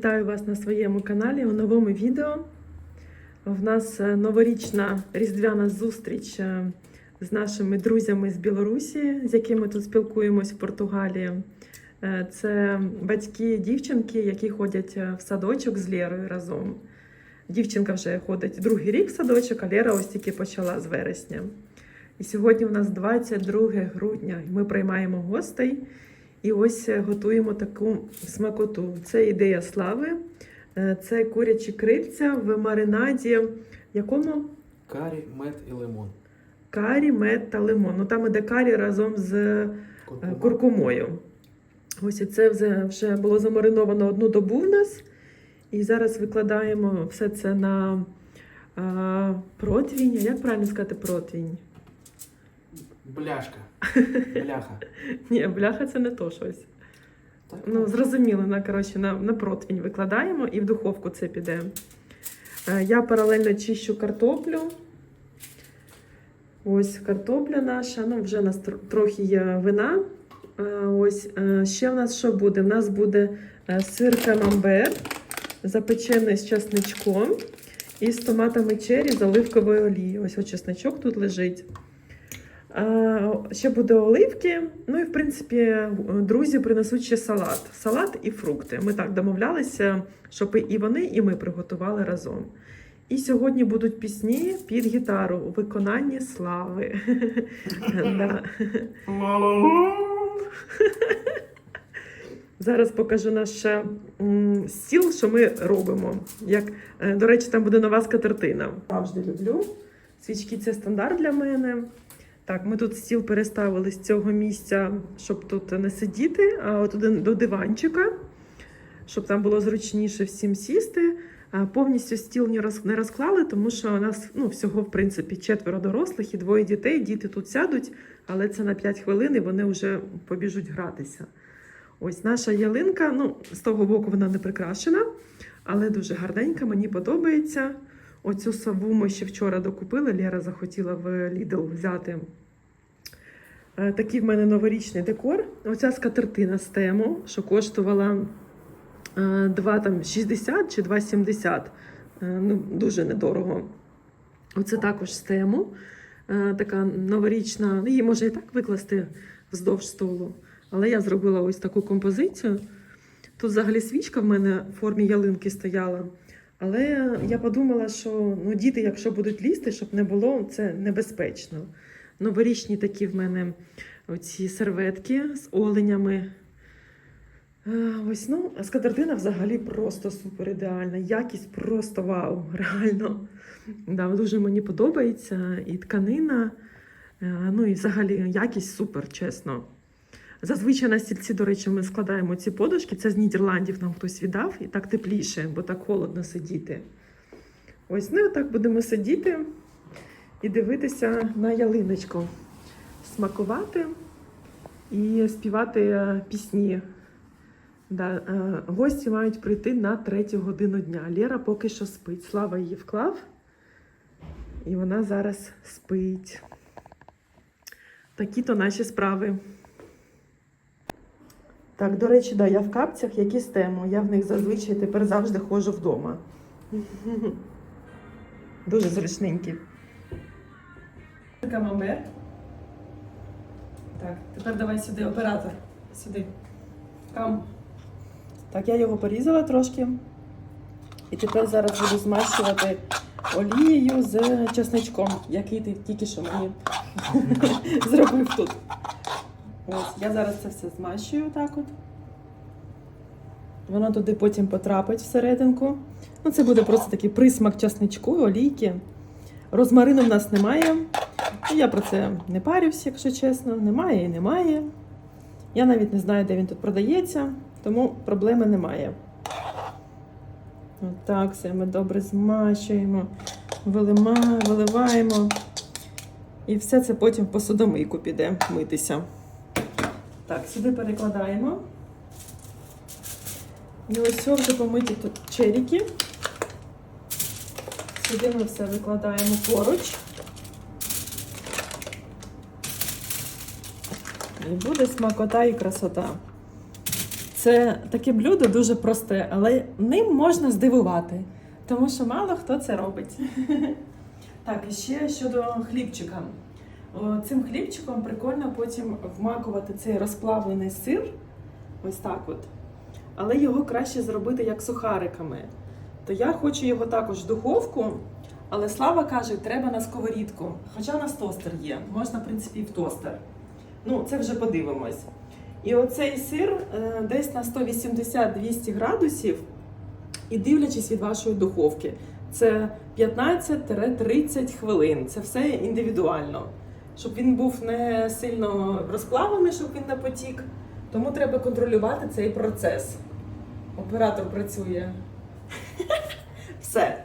Вітаю вас на своєму каналі у новому відео. В нас е, новорічна різдвяна зустріч е, з нашими друзями з Білорусі, з якими тут спілкуємось в Португалії. Е, Це батьки дівчинки, які ходять в садочок з Лєрою разом. Дівчинка вже ходить другий рік в садочок, а Лєра ось тільки почала з вересня. І сьогодні у нас 22 грудня, і ми приймаємо гостей. І ось е, готуємо таку смакоту. Це ідея слави. Е, Це курячі крильця в маринаді, якому Карі, мед і лимон. карі, мед та лимон. Ну там іде карі разом з е, Куркума. куркумою. Ось це вже, вже було замариновано одну добу в нас. І зараз викладаємо все це на а, противінь. Як правильно сказати противінь? Бляшка. Бляха. Ні, бляха це не то щось. Так, Ну, зрозуміло, на, коротше, на, на противень викладаємо і в духовку це піде. Е, Я паралельно чищу картоплю. Ось картопля наша. Ну, вже у нас трохи є вина. Е, Ось е, ще в нас що буде? У нас буде сир камамбер, запечений з чесничком і з томатами чері з оливковою олією. Ось ось чесничок тут лежить. А, Ще буде оливки. Ну і в принципі, друзі принесуть ще салат. Салат і фрукти. Ми так домовлялися, щоб і вони, і ми приготували разом. І сьогодні будуть пісні під гітару у виконанні слави. Зараз покажу наш е, стіл, що ми робимо. Як, е, до речі, там буде нова скатертина. Завжди люблю. Свічки це стандарт для мене. Так, ми тут стіл переставили з цього місця, щоб тут не сидіти, а от до диванчика, щоб там було зручніше всім сісти. Повністю стіл не розклали, тому що у нас ну, всього, в принципі, четверо дорослих і двоє дітей. Діти тут сядуть, але це на 5 хвилин і вони вже побіжуть гратися. Ось наша ялинка, ну, з того боку вона не прикрашена, але дуже гарненька, мені подобається. Оцю сову ми ще вчора докупили. Лера захотіла в Lidl взяти. Е, Такий в мене новорічний декор. Оця скатертина з тему, що коштувала е, 2, там, 60 чи 2,70. Е, Ну, дуже недорого. Оце також з тему. Е, Така новорічна. Її може і так викласти вздовж столу. Але я зробила ось таку композицію. Тут взагалі свічка в мене в формі ялинки стояла. Але я подумала, що ну, діти, якщо будуть лізти, щоб не було, це небезпечно. Новорічні такі в мене оці серветки з оленями. Ось, ну, скатертина взагалі просто супер ідеальна. Якість просто вау, реально. Да, дуже мені подобається і тканина, ну і взагалі якість супер, чесно. Зазвичай на стільці, до речі, ми складаємо ці подушки. Це з Нідерландів нам хтось віддав, і так тепліше, бо так холодно сидіти. Ось, ну і так будемо сидіти і дивитися на ялиночку, смакувати і співати е, пісні. Да, е, гості мають прийти на третю годину дня. Лєра поки що спить. Слава її вклав, і вона зараз спить. Такі то наші справи. Так, до речі, да, я в капцях, які з тему. Я в них зазвичай тепер завжди ходжу вдома. Дуже зручненькі. Камамбер. Так, тепер давай сюди, оператор. Сюди. Кам. Так, я його порізала трошки. І тепер зараз буду змащувати олією з чесничком, який ти тільки що мені зробив тут. Ось, я зараз це все змащую так от. Воно туди потім потрапить всерединку. Ну, це буде просто такий присмак часничку, олійки. Розмарину в нас немає. Я про це не парюсь, якщо чесно. Немає і немає. Я навіть не знаю, де він тут продається, тому проблеми немає. Отак все ми добре змащуємо, виливаємо. І все це потім в посудомийку піде митися. Так, сюди перекладаємо. І ось все вже помиті тут черіки. Сюди ми все викладаємо поруч. І буде смакота і красота. Це таке блюдо дуже просте, але ним можна здивувати, тому що мало хто це робить. Так, і ще щодо хлібчика. Цим хлібчиком прикольно потім вмакувати цей розплавлений сир. Ось так от. Але його краще зробити як сухариками. То я хочу його також в духовку, але Слава каже, треба на сковорідку. Хоча у нас тостер є, можна, в принципі, і в тостер. Ну, це вже подивимось. І оцей сир е, десь на 180-200 градусів, і дивлячись від вашої духовки, це 15-30 хвилин. Це все індивідуально. Щоб він був не сильно розплавлений, щоб він не потік. Тому треба контролювати цей процес. Оператор працює. Все.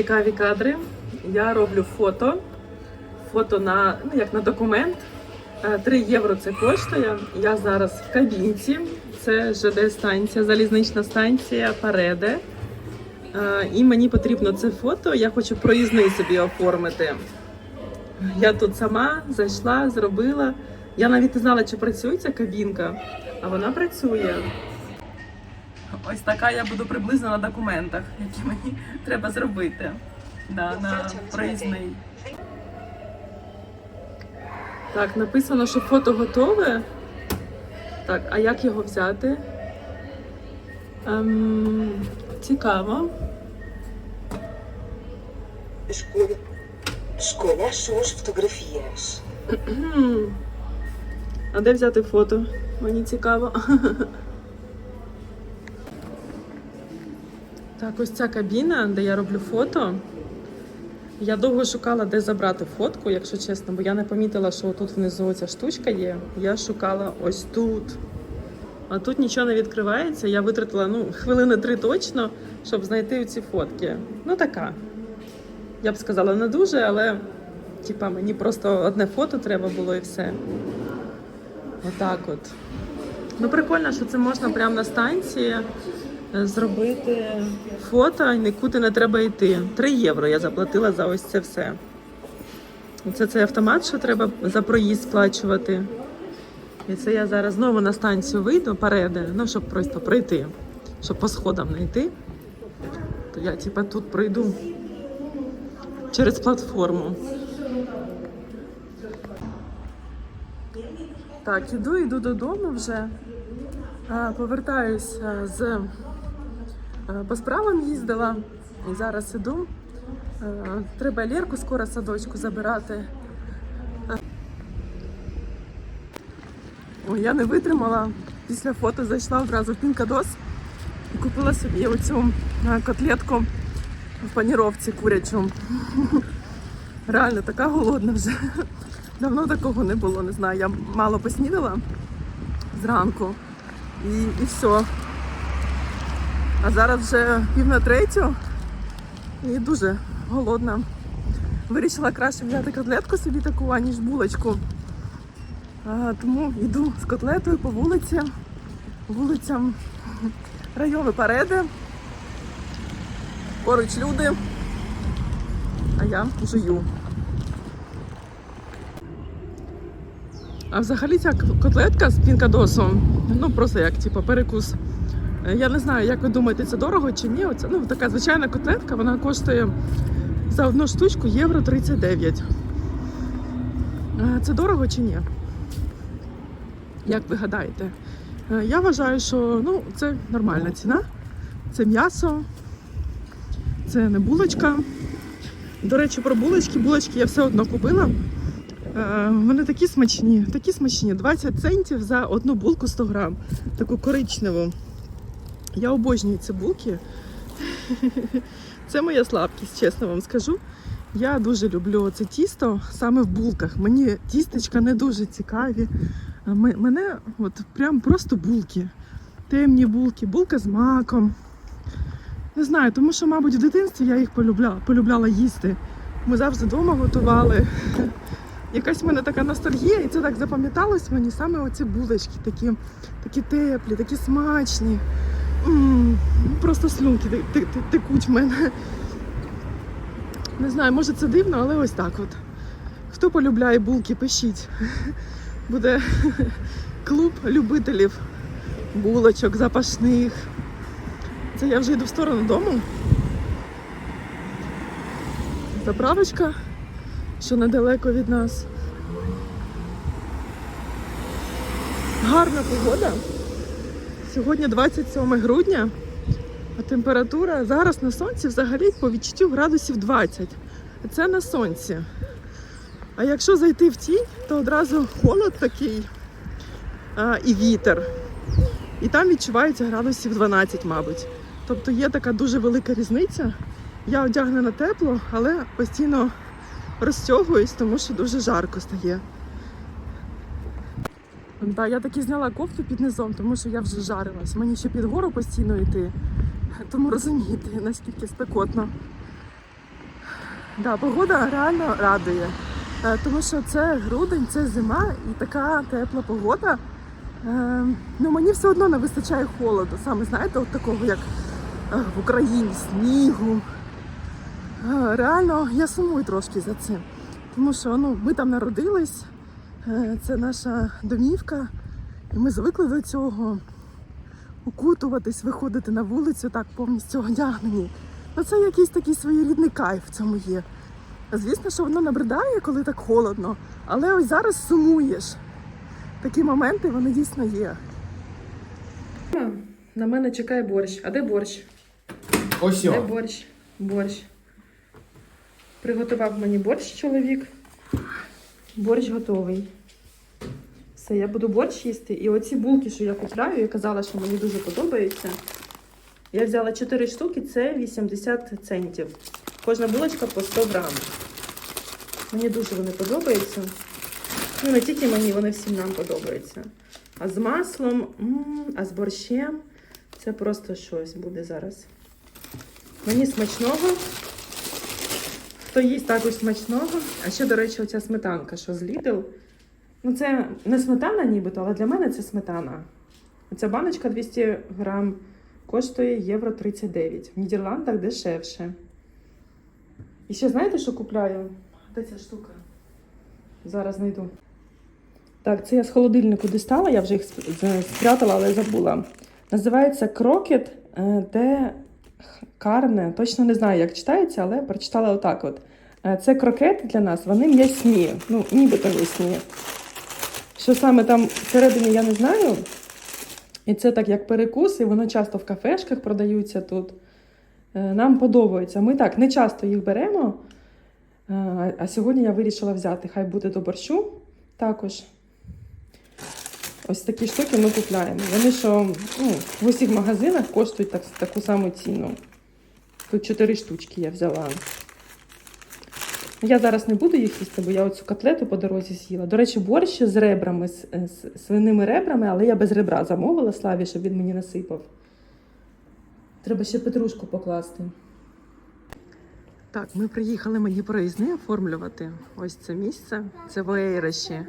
Цікаві кадри. Я роблю фото. Фото на, ну, як на документ. 3 євро це коштує. Я зараз в кабінці. Це ЖД станція, залізнична станція Пареде. Е, І мені потрібно це фото. Я хочу проїзний собі оформити. Я тут сама зайшла, зробила. Я навіть не знала, чи працює ця кабінка, а вона працює. Ось така я буду приблизно на документах, які мені треба зробити да, на проїзний. Так, написано, що фото готове. Так, а як його взяти? Ем, цікаво. As suas fotografias. Кхм. А де взяти фото? Мені цікаво. Так, ось ця кабіна, де я роблю фото. Я довго шукала, де забрати фотку, якщо чесно, бо я не помітила, що тут внизу ця штучка є. Я шукала ось тут. А тут нічого не відкривається. Я витратила ну, хвилини три точно, щоб знайти ці фотки. Ну така. Я б сказала, не дуже, але типа мені просто одне фото треба було і все. Отак от. Ну, прикольно, що це можна прямо на станції зробити фото і нікуди не треба йти. 3 євро я заплатила за ось це все. Це цей автомат, що треба за проїзд сплачувати. І це я зараз знову на станцію вийду переде, ну, щоб просто пройти, щоб по сходам не йти. То я типа тут пройду через платформу. Так, іду, іду додому вже. А, з по справам їздила. І зараз іду. Треба Лєрку скоро садочку забирати. Ой, я не витримала. Після фото зайшла одразу в Пінкадос і купила собі оцю котлетку в паніровці курячу. Реально така голодна вже. Давно такого не було, не знаю. Я мало поснідала зранку і, і все. А зараз вже пів на третю і дуже голодна. Вирішила краще взяти котлетку собі таку, аніж булочку. А, тому йду з котлетою по вулиці, вулицям району Пареди. Поруч люди, а я жую. А взагалі ця котлетка з пінкадосом, ну просто як типу, перекус. Я не знаю, як ви думаєте, це дорого чи ні. Оце, ну, така звичайна котлетка, вона коштує за одну штучку євро 39. Е, Це дорого чи ні? Як ви гадаєте? Е, Я вважаю, що ну, це нормальна ціна. Це м'ясо. це не булочка. До речі, про булочки. Булочки я все одно купила. Е, вони такі смачні, такі смачні. 20 центів за одну булку 100 грам. Таку коричневу. Я обожнюю ці булки. Це моя слабкість, чесно вам скажу. Я дуже люблю це тісто саме в булках. Мені тістечка не дуже цікаві. Мене от прям просто булки. Темні булки, булка з маком. Не знаю, тому що, мабуть, в дитинстві я їх полюбляла, полюбляла їсти. Ми завжди вдома готували. Якась в мене така ностальгія, і це так запам'яталось мені саме оці булочки, такі, такі теплі, такі смачні. Просто слюнки те- те- те- текуть в мене. Не знаю, може це дивно, але ось так от. Хто полюбляє булки, пишіть. Буде клуб любителів булочок, запашних. Це я вже йду в сторону дому. Заправочка, що недалеко від нас. Гарна погода. Сьогодні 27 грудня, а температура зараз на сонці взагалі по відчуттю градусів 20. А Це на сонці. А якщо зайти в тінь, то одразу холод такий а, і вітер. І там відчувається градусів 12, мабуть. Тобто є така дуже велика різниця. Я одягнена тепло, але постійно розтягуюсь, тому що дуже жарко стає. Да, я таки зняла кофту під низом, тому що я вже жарилась. Мені ще під гору постійно йти. Тому розумієте, наскільки спекотно. Да, погода реально радує. Е, Тому що це грудень, це зима і така тепла погода. Е, Ну, мені все одно не вистачає холоду. Саме знаєте, от такого, як е, в Україні, снігу. Реально, я сумую трошки за цим. Тому що ну, ми там народились, це наша домівка, і ми звикли до цього укутуватись, виходити на вулицю так повністю одягнені. Ну, це якийсь такий своєрідний кайф в цьому є. Звісно, що воно набридає, коли так холодно, але ось зараз сумуєш. Такі моменти вони дійсно є. На мене чекає борщ. А де борщ? Ось Де борщ? Борщ. Приготував мені борщ чоловік. Борщ готовий. Все, я буду борщ їсти. І оці булки, що я купляю, я казала, що мені дуже подобаються. Я взяла 4 штуки, це 80 центів. Кожна булочка по 100 грам. Мені дуже вони подобаються. Ну, не тільки мені, вони всім нам подобаються. А з маслом, а з борщем це просто щось буде зараз. Мені смачного. Хто їсть також смачного. А ще, до речі, оця сметанка, що з Lidl. Ну, це не сметана нібито, але для мене це сметана. Оця баночка 200 грам коштує євро 39. В Нідерландах дешевше. І ще знаєте, що купляю? Де ця штука? Зараз знайду. Так, це я з холодильнику дістала, я вже їх спрятала, але забула. Називається крокет де карне. Точно не знаю, як читається, але прочитала отак. От. Е, Це крокети для нас, вони м'ясні, ну, нібито м'ясні. Що саме там всередині, я не знаю. І це так як перекус, і воно часто в кафешках продаються тут. Е, Нам подобається. Ми так не часто їх беремо. е, а- сьогодні я вирішила взяти. Хай буде до борщу також. Ось такі штуки ми купляємо. Вони що ну, в усіх магазинах коштують так, таку саму ціну. Тут 4 штучки я взяла. Я зараз не буду їх їсти, бо я оцю котлету по дорозі з'їла. До речі, борщ з ребрами, з, з свиними ребрами, але я без ребра замовила Славі, щоб він мені насипав. Треба ще петрушку покласти. Так, ми приїхали мені проїзни оформлювати. Ось це місце. Це в.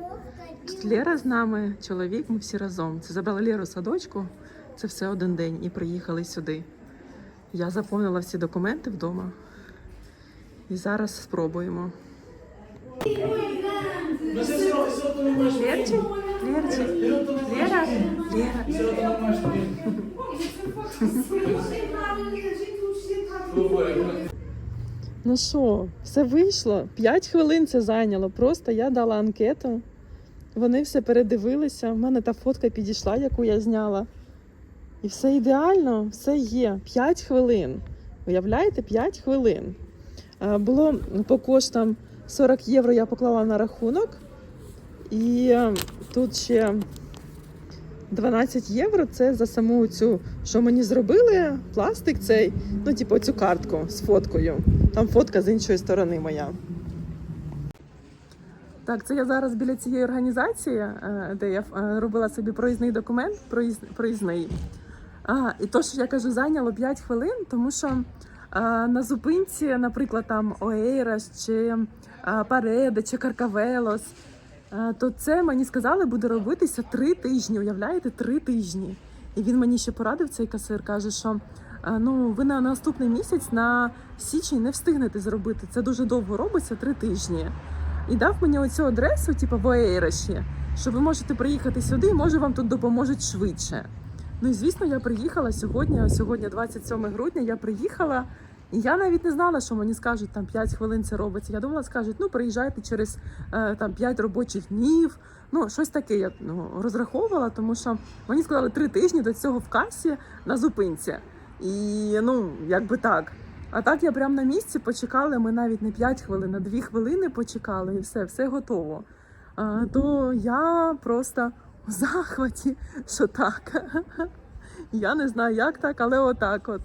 Тут Лера з нами, чоловік, ми всі разом. Це забрали Леру садочку. Це все один день і приїхали сюди. Я заповнила всі документи вдома. І зараз спробуємо. Лерчик? Лерчик? Лера? Лера? Ну що, все вийшло. П'ять хвилин це зайняло. Просто я дала анкету. Вони все передивилися. У мене та фотка підійшла, яку я зняла. І все ідеально, все є. П'ять хвилин. Уявляєте, 5 хвилин. Е, Було по коштам 40 євро я поклала на рахунок. І е, тут ще 12 євро це за саму цю, що мені зробили, пластик цей, ну, типу, цю картку з фоткою. Там фотка з іншої сторони моя. Так, це я зараз біля цієї організації, е, де я е, робила собі проїзний документ, проїз, проїзний. А, і то, що я кажу, зайняло 5 хвилин, тому що а, на зупинці, наприклад, там Оейрас чи а, Пареде чи Каркавелос, а, то це мені сказали буде робитися три тижні. Уявляєте, три тижні. І він мені ще порадив цей касир, каже, що ну ви на наступний місяць на січень не встигнете зробити. Це дуже довго робиться, три тижні. І дав мені оцю адресу, типу в Оейраші, що ви можете приїхати сюди, і може вам тут допоможуть швидше. Ну і звісно, я приїхала сьогодні. Сьогодні 27 грудня. Я приїхала, і я навіть не знала, що мені скажуть там 5 хвилин це робиться. Я думала, скажуть, ну приїжджайте через е, там 5 робочих днів. Ну, щось таке я ну, розраховувала, тому що мені сказали 3 тижні до цього в касі на зупинці. І ну, якби так. А так я прямо на місці почекала. Ми навіть не 5 хвилин, а 2 хвилини почекали, і все, все готово. А, то я просто в захваті, що так. Я не знаю, як так, але отак от.